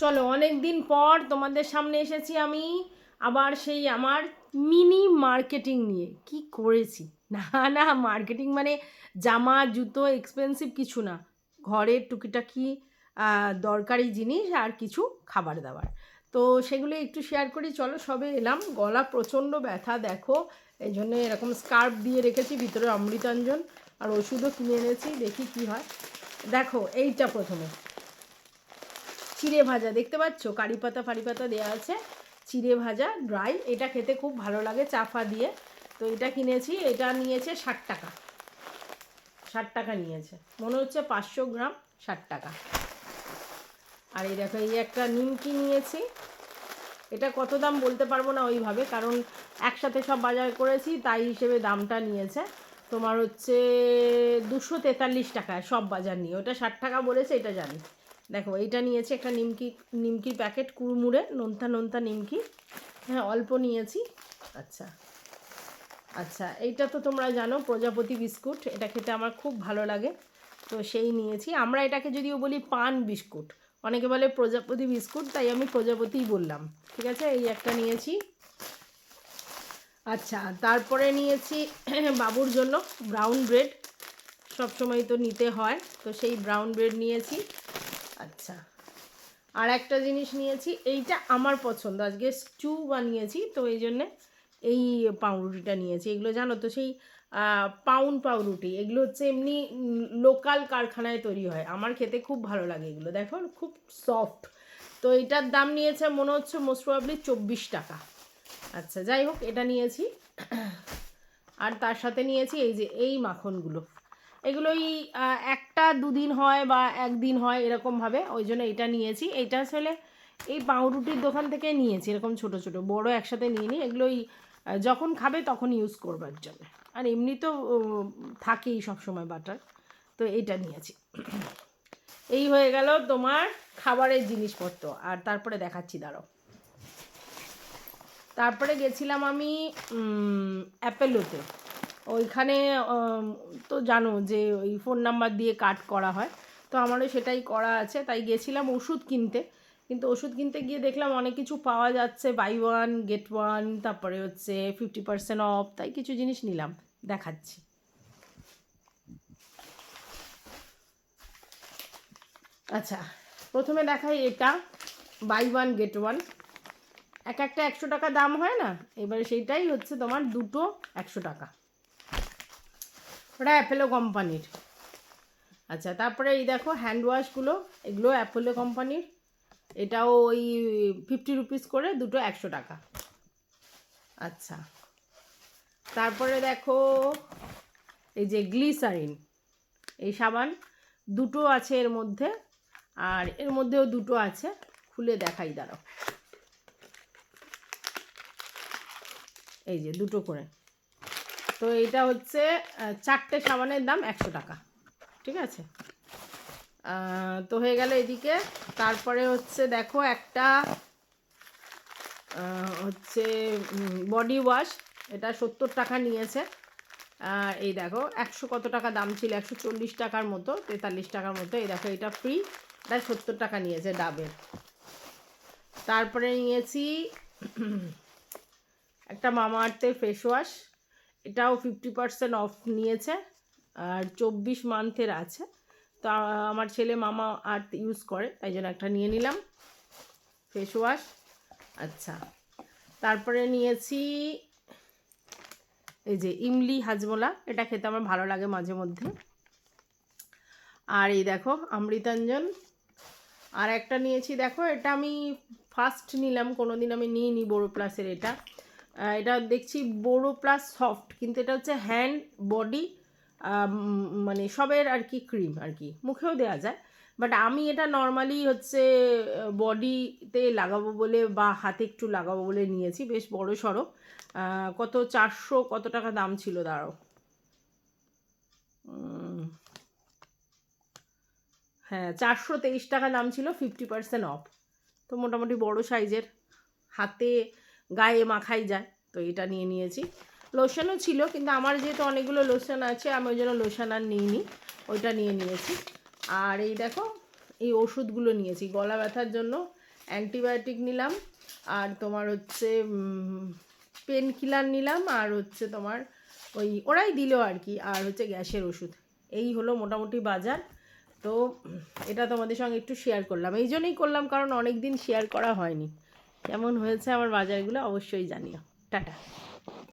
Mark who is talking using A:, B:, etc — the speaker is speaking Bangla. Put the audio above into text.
A: চলো অনেক দিন পর তোমাদের সামনে এসেছি আমি আবার সেই আমার মিনি মার্কেটিং নিয়ে। কি করেছি? না না, মার্কেটিং মানে জামা, জুতো এক্সপেন্সিভ কিছু না। ঘরের টুকিটাকি দরকারি জিনিস আর কিছু খাবার দাবার। তো সেগুলো একটু শেয়ার করি, চলো সবে এলাম। গলা প্রচণ্ড ব্যথা, দেখো। এই জন্য এরকম স্কার্ফ দিয়ে রেখেছি, ভিতরে অমৃতাঞ্জন আর ওষুধও কিনে এনেছি, দেখি কি হয়। দেখো, এইটা প্রথমে। চিড়ে ভাজা, দেখতে পাচ্ছ? কারি পাতা, ফারি পাতা দেওয়া আছে। চিড়ে ভাজা ড্রাই এটা খেতে খুব ভালো লাগে চাফা দিয়ে। তো এটা কিনেছি, এটা নিয়েছে ষাট টাকা। ষাট টাকা নিয়েছে। মনে হচ্ছে পাঁচশো গ্রাম ষাট টাকা। আর এই দেখো, এই একটা নিমকি নিয়েছি। এটা কত দাম বলতে পারব না ওইভাবে, কারণ একসাথে সব বাজার করেছি, তাই হিসেবে দামটা নিয়েছে। তোমার হচ্ছে দুশো তেতাল্লিশ টাকা সব বাজার নিয়ে। ওটা ষাট টাকা বলেছে, এটা জানি। দেখো, এইটা নিয়েছি একটা নিমকি, নিমকির প্যাকেট, কুড়মুড়ে, নোনতা নোনতা নিমকি। হ্যাঁ অল্প নিয়েছি। আচ্ছা আচ্ছা এইটা তো তোমরা জানো, প্রজাপতি বিস্কুট, এটা খেতে আমার খুব ভালো লাগে। তো সেই নিয়েছি। আমরা এটাকে যদিও বলি পান বিস্কুট, অনেকে বলে প্রজাপতি বিস্কুট, তাই আমি প্রজাপতিই বললাম, ঠিক আছে? এই একটা নিয়েছি। আচ্ছা তারপরে নিয়েছি বাবুর জন্য ব্রাউন ব্রেড সব সময় তো নিতে হয়, তো সেই ব্রাউন ব্রেড নিয়েছি। আচ্ছা। আর একটা জিনিস নিয়েছি, এইটা আমার পছন্দ। আজকে স্টু বানিয়েছি, তো এই জন্যে এই পাউরুটিটা নিয়েছি। এগুলো জানো তো সেই পাউন পাউরুটি, এগুলো হচ্ছে এমনি লোকাল কারখানায় তৈরি হয়। আমার খেতে খুব ভালো লাগে এগুলো, দেখো, খুব সফট তো এটার দাম নিয়েছে মনে হচ্ছে মোস্ট প্রবাবলি চব্বিশ টাকা। আচ্ছা যাই হোক, এটা নিয়েছি। আর তার সাথে নিয়েছি এই যে, এই মাখনগুলো। এগুলোই একটা দুদিন হয় বা একদিন হয় এরকমভাবে ওই জন্য এটা নিয়েছি। এইটা আসলে এই পাউরুটির দোকান থেকে নিয়েছি, এরকম ছোট ছোট, বড় একসাথে নিয়ে নিই। এগুলোই যখন খাবে তখন ইউজ করবার জন্য আর এমনি তো থাকেই সবসময় বাটার, তো এইটা নিয়েছি। এই হয়ে গেল তোমার খাবারের জিনিসপত্র, আর তারপরে দেখাচ্ছি দাঁড়ো তারপরে গেছিলাম আমি অ্যাপেলোতে ওইখানে তো জানো যে ওই ফোন নাম্বার দিয়ে কাট করা হয়। তো আমারও সেটাই করা আছে। তাই গেছিলাম ওষুধ কিনতে। কিন্তু ওষুধ কিনতে গিয়ে দেখলাম অনেক কিছু পাওয়া যাচ্ছে। বাই ওয়ান গেট ওয়ান তারপরে হচ্ছে ফিফটি পার্সেন্ট অফ তাই কিছু জিনিস নিলাম। দেখাচ্ছি। আচ্ছা প্রথমে দেখাই এটা। বাই ওয়ান গেট ওয়ান এক একটা একশো টাকা দাম হয় না? এবারে সেইটাই হচ্ছে তোমার দুটো একশো টাকা। ওটা অ্যাপেলো কোম্পানির। আচ্ছা তারপরে এই দেখো হ্যান্ড ওয়াশগুলো এগুলো অ্যাপেলো কোম্পানির। এটাও ওই ফিফটি রুপিস করে দুটো একশো টাকা। আচ্ছা তারপরে দেখো এই যে গ্লিসারিন এই সাবান, দুটো আছে এর মধ্যে, আর এর মধ্যেও দুটো আছে। খুলে দেখাই, দাঁড়াও। এই যে দুটো করে। তো এটা হচ্ছে চারটে সাবানের দাম একশো টাকা। ঠিক আছে? তো হয়ে গেল এদিকে। তারপরে হচ্ছে দেখো একটা হচ্ছে বডি ওয়াশ এটা সত্তর টাকা নিয়েছে। এই দেখো, একশো কত টাকা দাম ছিল? একশো চল্লিশ টাকার মতো, তেতাল্লিশ টাকার মতো। এই দেখো, এটা ফ্রি এটা সত্তর টাকা নিয়েছে ডাবের। তারপরে নিয়েছি, একটা মামা আর্থের ফেস ওয়াশ এটাও ফিফটি পার্সেন্ট অফ নিয়েছে আর চব্বিশ মান্থের আছে। তো আমার ছেলে মামা আর্থ ইউজ করে, তাই জন্য একটা নিয়ে নিলাম। ফেস ওয়াশ আচ্ছা। তারপরে নিয়েছি এই যে ইমলি হাজমোলা, এটা খেতে আমার ভালো লাগে মাঝে মধ্যে। আর এই দেখো, অমৃতাঞ্জন। আর একটা নিয়েছি, দেখো, এটা আমি ফার্স্ট নিলাম কোনো দিন আমি নিইনি বোরো প্লাসের এটা। এটা দেখছি বোরো প্লাস সফট কিন্তু এটা হচ্ছে হ্যান্ড বডি মানে সবের আর কি ক্রিম আর কি। মুখেও দেওয়া যায়। বাট আমি এটা নর্মালি হচ্ছে বডিতে লাগাবো বলে বা হাতে একটু লাগাবো বলে নিয়েছি, বেশ বড় সড়ো। কত চারশো কত টাকা দাম ছিল দাঁড়ো হ্যাঁ চারশো তেইশ টাকা দাম ছিল ফিফটি পার্সেন্ট অফ তো মোটামুটি বড় সাইজের হাতে গায়ে মাখাই যায়। তো এটা নিয়ে নিয়েছি। লোশনও ছিল, কিন্তু আমার যেহেতু অনেকগুলো লোশন আছে, আমি ওই জন্য লোশন আর নিইনি। ওইটা নিয়ে নিয়েছি। আর এই দেখো, এই ওষুধগুলো নিয়েছি। গলা ব্যথার জন্য অ্যান্টিবায়োটিক নিলাম, আর তোমার হচ্ছে পেন কিলার নিলাম, আর হচ্ছে তোমার ওই, ওরাই দিল আর কি, আর হচ্ছে গ্যাসের ওষুধ। এই হলো মোটামুটি বাজার। তো এটা তোমাদের সঙ্গে একটু শেয়ার করলাম। এই জন্যই করলাম, কারণ অনেক দিন শেয়ার করা হয়নি। কেমন হয়েছে আমার বাজারগুলো অবশ্যই জানিও। টাটা।